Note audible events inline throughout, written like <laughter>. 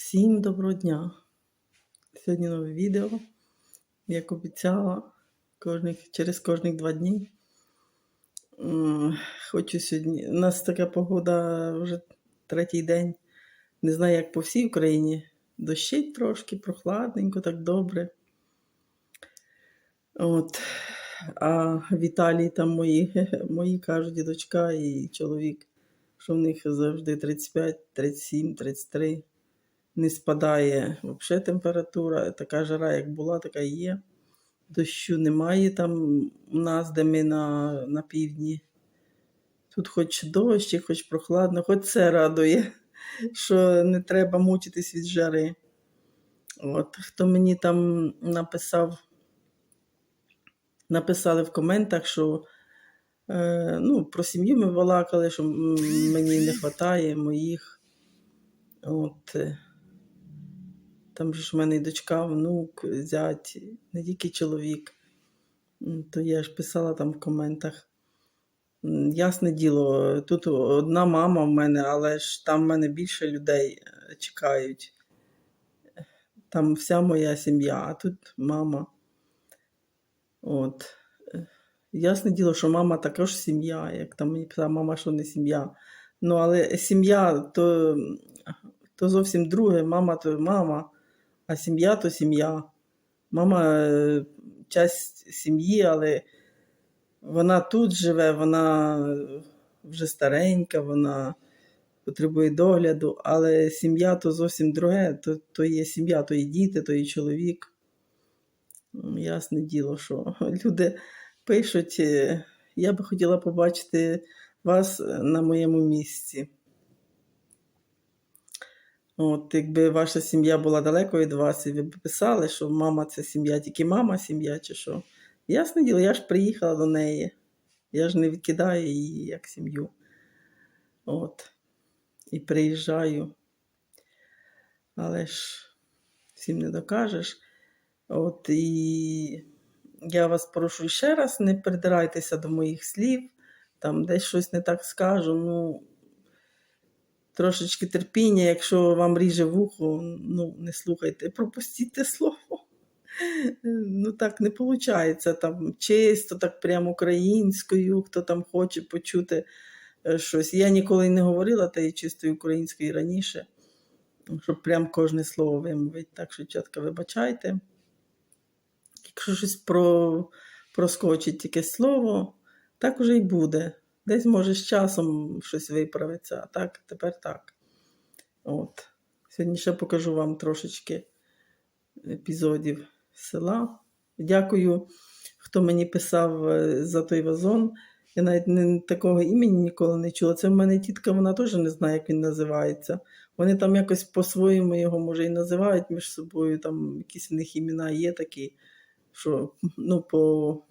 Всім доброго дня! Сьогодні нове відео. Як обіцяла, кожних, через кожних два дні. Хочу сьогодні. У нас така погода вже третій день. Не знаю, як по всій Україні. Дощить трошки, прохладненько, так добре. От. А в Італії там мої, <laughs> мої кажуть, і дочка і чоловік, що в них завжди 35, 37, 33 не спадає взагалі температура. Така жара, як була, така і є. Дощу немає там у нас, де ми на, на півдні. Тут хоч дощ, хоч прохладно, хоч це радує, що не треба мучитись від жари. От, хто мені там написав, написали в коментах, що е, ну, про сім'ю ми балакали, що мені не вистачає моїх. От, е, там ж в мене і дочка, внук, зять, не тільки чоловік. То я ж писала там в коментах. Ясне діло, тут одна мама в мене, але ж там в мене більше людей е, чекають. Там вся моя сім'я, а тут мама. От. Е, Ясне діло, що мама також сім'я, як там мені писала мама, що не сім'я. Ну, але сім'я то, то зовсім друге. Мама то мама, а сім'я то сім'я. Мама е, часть сім'ї, але вона тут живе, вона вже старенька, вона потребує догляду, але сім'я то зовсім друге, то, то є сім'я, то і діти, то і чоловік. Ясне діло, що <laughs> люди пишуть, е, я би хотіла побачити вас на моєму місці. От, якби ваша сім'я була далеко від вас, і ви б писали, що мама це сім'я, тільки мама сім'я, чи що. Ясне діло, я ж приїхала до неї. Я ж не відкидаю її як сім'ю. От. І приїжджаю. Але ж всім не докажеш. От і я вас прошу ще раз, не придирайтеся до моїх слів, там десь щось не так скажу. Ну, трошечки терпіння, якщо вам ріже вухо, ну не слухайте, пропустіть слово. Ну так не виходить. Там чисто, так прямо українською, хто там хоче почути е, щось. Я ніколи не говорила тієї чистої української раніше, щоб прям кожне слово вимовити. Так що, чітко, вибачайте. Якщо щось про, проскочить якесь слово, так уже й буде. Десь може з часом щось виправиться, а так, тепер так. От. Сьогодні ще покажу вам трошечки епізодів села. Дякую, хто мені писав е, за той вазон. Я навіть не, такого імені ніколи не чула. Це в мене тітка, вона теж не знає, як він називається. Вони там якось по-своєму його, може, і називають між собою. Там якісь в них імена є такі, що ну, по,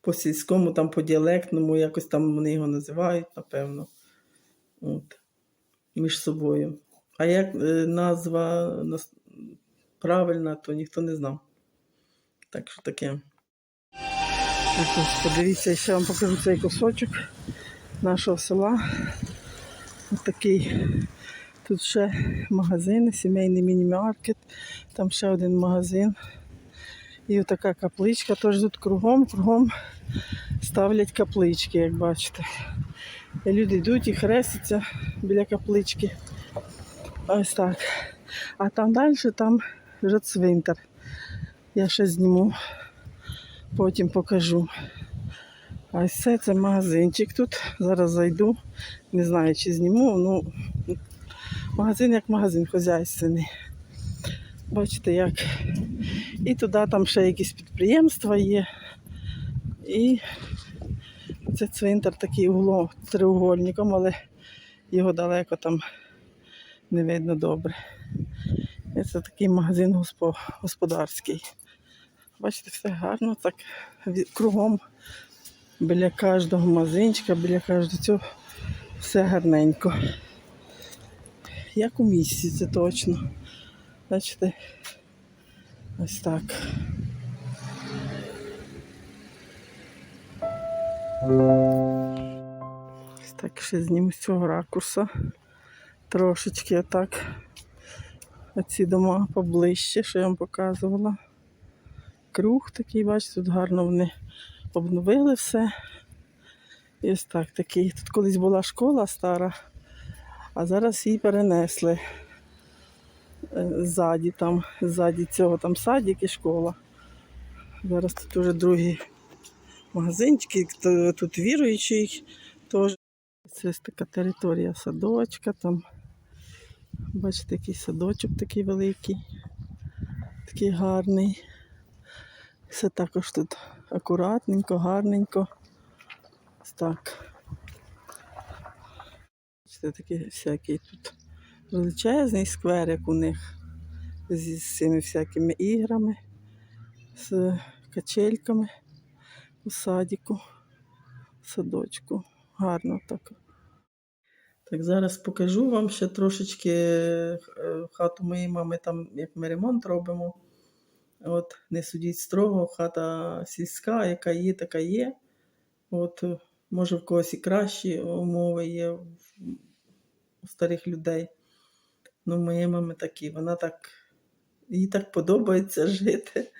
по сільському, там, по діалектному, якось там вони його називають, напевно. От. Між собою. А як е, назва правильна, то ніхто не знав. Так що таке. Подивіться, я ще вам покажу цей кусочок нашого села. Ось такий. Тут ще магазин, сімейний міні-маркет, там ще один магазин. І отака капличка. Тож тут кругом, кругом ставлять каплички, як бачите. І люди йдуть і хрестяться біля каплички. Ось так. А там далі там вже цвинтар. Я ще зніму, потім покажу. А ось це, це магазинчик тут. Зараз зайду. Не знаю, чи зніму. Ну, магазин як магазин хозяйственний. Бачите, як. І туди там ще якісь підприємства є. І це цвинтар такий углом треугольником, але його далеко там не видно добре. І це такий магазин господарський. Бачите, все гарно, так кругом біля кожного магазинчика, біля кожного цього все гарненько. Як у місті, це точно. Бачите? Ось так. Ось так ще зніму з цього ракурса. Трошечки отак оці дома поближче, що я вам показувала. Круг такий, бачите, тут гарно вони обновили все. І ось так такий. Тут колись була школа стара, а зараз її перенесли. Ззаді там, ззаді цього там садик і школа. Зараз тут уже другі магазинчики, тут віруючий теж. Це така територія садочка там. Бачите, який садочок такий великий, такий гарний. Все також тут акуратненько, гарненько. Ось так. Бачите, такий всякий тут величезний скверик у них зі цими всякими іграми, з качельками у садіку, садочку. Гарно так. Так, зараз покажу вам ще трошечки е, хату моєї мами, там як ми ремонт робимо. От, не судіть строго, хата сільська, яка є, така є. От, може, в когось і кращі умови є у старих людей. Ну, моєї мами такі. Вона так, їй так подобається <laughs> жити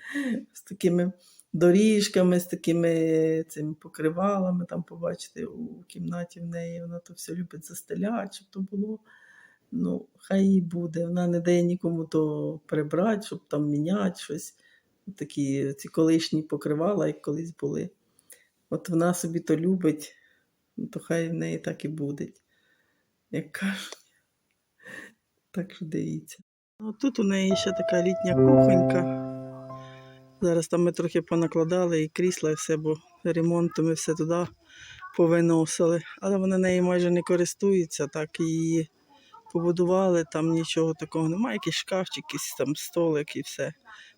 з такими доріжками, з такими цими покривалами. Там побачите у кімнаті в неї. Вона то все любить застеляти, щоб то було. Ну, хай їй буде. Вона не дає нікому то прибрати, щоб там міняти щось. Такі ці колишні покривала, як колись були. От вона собі то любить, ну, то хай в неї так і буде. Як кажуть. Так що дивіться. Ну, тут у неї ще така літня кухонька. Зараз там ми трохи понакладали і крісла, і все, бо ремонтом ми все туди повиносили. Але вона нею майже не користується, так її побудували, там нічого такого немає, якийсь шкафчик, якийсь там столик і все.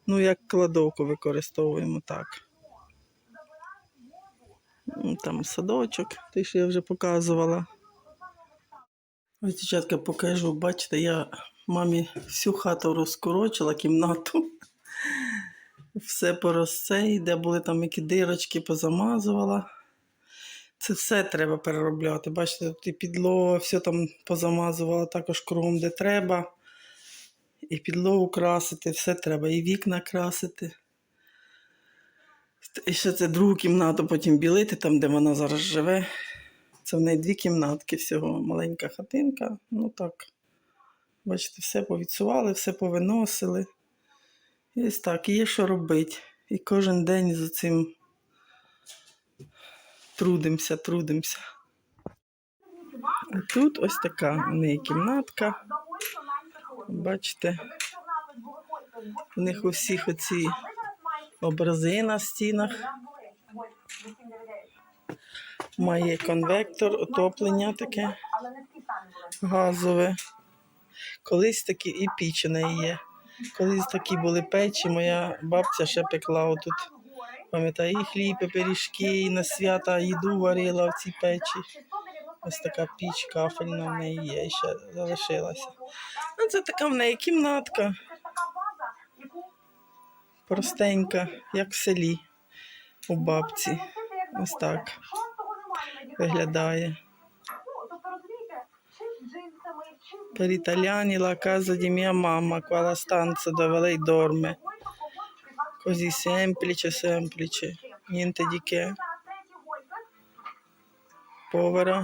Ну, як кладовку використовуємо так. Там садочок, той, що я вже показувала. Ось, дівчатка, покажу. Бачите, я мамі всю хату розкорочила, кімнату. <laughs> Все порозцей, де були там які дирочки, позамазувала. Це все треба переробляти. Бачите, тут і підлога, все там позамазувала також кругом, де треба. І підлогу красити, все треба, і вікна красити. І ще це другу кімнату потім білити, там, де вона зараз живе. Це в неї дві кімнатки всього, маленька хатинка. Ну так. Бачите, все повідсували, все повиносили. І ось так, є що робити. І кожен день з цим трудимося, трудимося. А тут ось така в неї кімнатка. Бачите, у них у всіх оці образи на стінах. Має конвектор, отоплення таке газове. Колись такі і піч у неї є. Колись такі були печі, моя бабця ще пекла отут. Пам'ятаю, і хліб, і пиріжки, і на свята їду варила в цій печі. Ось така піч кафельна в неї є, ще залишилася. Ну, це така в неї кімнатка. Простенька, як в селі у бабці. Ось так виглядає. Per italiani la casa di mia mamma, qua la stanza dove lei dorme. Così semplice, semplice, niente di che. Повара.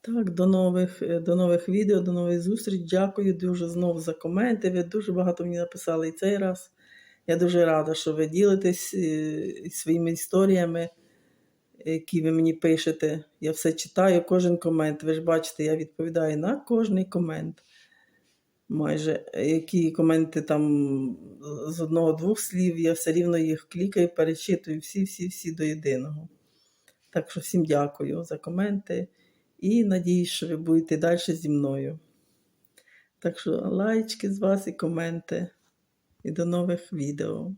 Так, до нових, до нових відео, до нових зустріч. Дякую дуже знову за коменти. Ви дуже багато мені написали і цей раз. Я дуже рада, що ви ділитесь е, своїми історіями, які ви мені пишете. Я все читаю, кожен комент. Ви ж бачите, я відповідаю на кожний комент. Майже які коменти там з одного-двох слів, я все рівно їх клікаю, перечитую всі-всі-всі до єдиного. Так що всім дякую за коменти і надіюсь, що ви будете далі зі мною. Так що лайчки з вас і коменти. І до нових відео.